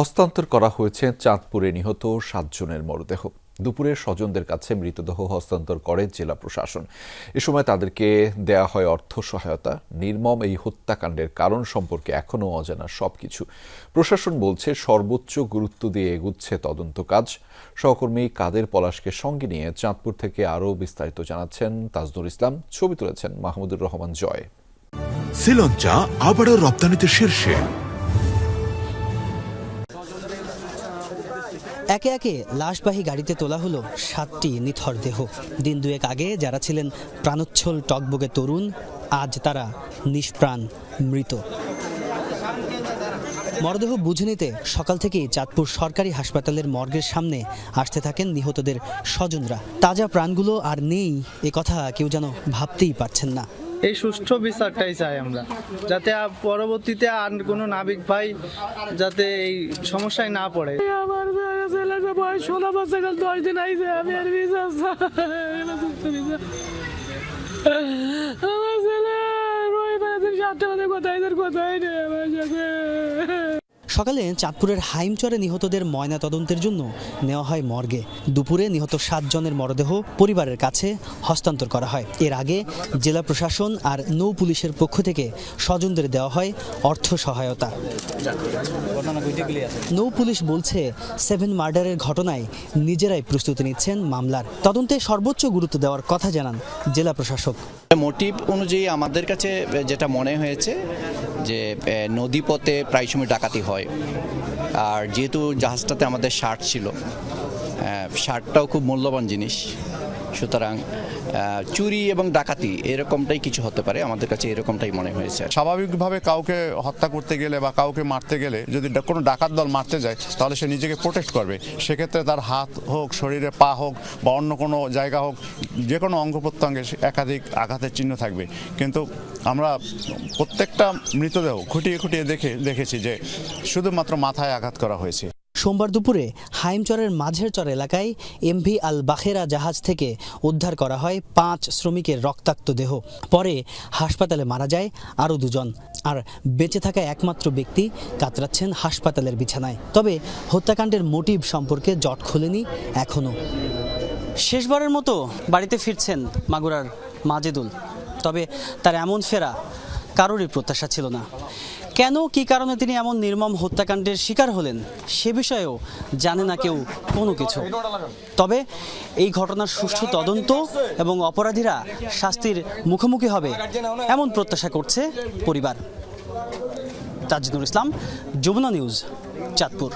হস্তান্তর করা হয়েছে চাঁদপুরে নিহত সাতজনের মরদেহ। দুপুরে স্বজনদের কাছে মৃতদেহ হস্তান্তর করে জেলা প্রশাসন। এ সময় তাদেরকে দেয়া হয় অর্থ সহায়তা। নির্মম এই হত্যাকাণ্ডের কারণ সম্পর্কে এখনও অজানা সবকিছু। প্রশাসন বলছে, সর্বোচ্চ গুরুত্ব দিয়ে এগুচ্ছে তদন্ত কাজ। সহকর্মী কাদের পলাশকে সঙ্গে নিয়ে চাঁদপুর থেকে আরও বিস্তারিত জানাচ্ছেন তাজনুর ইসলাম। ছবি তুলেছেন মাহমুদুর রহমান জয়। শ্রীলঞ্চা আবারও রপ্তানিতে শীর্ষে। একে একে লাশবাহী গাড়িতে তোলা হলো সাতটি নিথর দেহ। দিন দুয়েক আগে যারা ছিলেন প্রাণোচ্ছল টকবগে তরুণ, আজ তারা নিষ্প্রাণ মৃত। মরদেহ বুঝে নিতে সকাল থেকেই চাঁদপুর সরকারি হাসপাতালের মর্গের সামনে আসতে থাকেন নিহতদের স্বজনরা। তাজা প্রাণগুলো আর নেই, এ কথা কেউ যেন ভাবতেই পারছেন না। এই সুষ্ঠু বিচারটাই চাই আমরা। যাতে পরবর্তীতে আর কোনো নাবিক ভাই যাতে এই সমস্যায় না পড়ে। আমার ছেলেটা বয়স ষোলো বছর দশ দিন আইছে, আমি আর বিচার আমার ছেলে রবিবার সাতটা বাজে, কোথায় কোথায় নেই আমার সকালে চাঁদপুরের হাইমচরে নিহতদের ময়না তদন্তের জন্য নেওয়া হয় মর্গে। দুপুরে নিহত সাতজনের মরদেহ পরিবারের কাছে হস্তান্তর করা হয়। এর আগে জেলা প্রশাসন আর নৌ পুলিশের পক্ষ থেকে স্বজনদের দেওয়া হয় অর্থ সহায়তা। নৌ পুলিশ বলছে, সেভেন মার্ডারের ঘটনায় নিজেরাই প্রস্তুতি নিচ্ছেন মামলার। তদন্তে সর্বোচ্চ গুরুত্ব দেওয়ার কথা জানান জেলা প্রশাসক। মোটিভ অনুযায়ী আমাদের কাছে যেটা মনে হয়েছে যে নদীপথে প্রায় সময় ডাকাতি হয়। আর যেহেতু জাহাজটাতে আমাদের শার্ট ছিল শার্টটাও খুব মূল্যবান জিনিস। সুতরাং চুরি এবং ডাকাতি এরকমটাই কিছু হতে পারে, আমাদের কাছে এরকমটাই মনে হয়েছে। স্বাভাবিকভাবে কাউকে হত্যা করতে গেলে বা কাউকে মারতে গেলে যদি কোনো ডাকাত দল মারতে যায়, তাহলে সে নিজেকে প্রোটেক্ট করবে। সেক্ষেত্রে তার হাত হোক, শরীরে পা হোক বা অন্য কোনো জায়গা হোক, যে কোনো অঙ্গ প্রত্যঙ্গে একাধিক আঘাতের চিহ্ন থাকবে। কিন্তু আমরা প্রত্যেকটা মৃতদেহ খুঁটিয়ে খুঁটিয়ে দেখে, দেখেছি যে শুধুমাত্র মাথায় আঘাত করা হয়েছে। সোমবার দুপুরে হাইমচরের মাঝের চর এলাকায় এমভি আল বাখেরা জাহাজ থেকে উদ্ধার করা হয় পাঁচ শ্রমিকের রক্তাক্ত দেহ। পরে হাসপাতালে মারা যায় আরও দুজন। আর বেঁচে থাকা একমাত্র ব্যক্তি কাতরাচ্ছেন হাসপাতালের বিছানায়। তবে হত্যাকাণ্ডের মোটিভ সম্পর্কে জট খোলেনি এখনও। শেষবারের মতো বাড়িতে ফিরছেন মাগুরার মাজেদুল। তবে তার এমন ফেরা কারোরই প্রত্যাশা ছিল না। কেন, কি কারণে তিনি এমন নির্মম হত্যাকাণ্ডের শিকার হলেন, সে বিষয়েও জানে না কেউ কোনো কিছু। তবে এই ঘটনার সুষ্ঠু তদন্ত এবং অপরাধীরা শাস্তির মুখোমুখি হবে এমন প্রত্যাশা করছে পরিবার। তাজনুর ইসলাম যমুনা নিউজ, চাঁদপুর।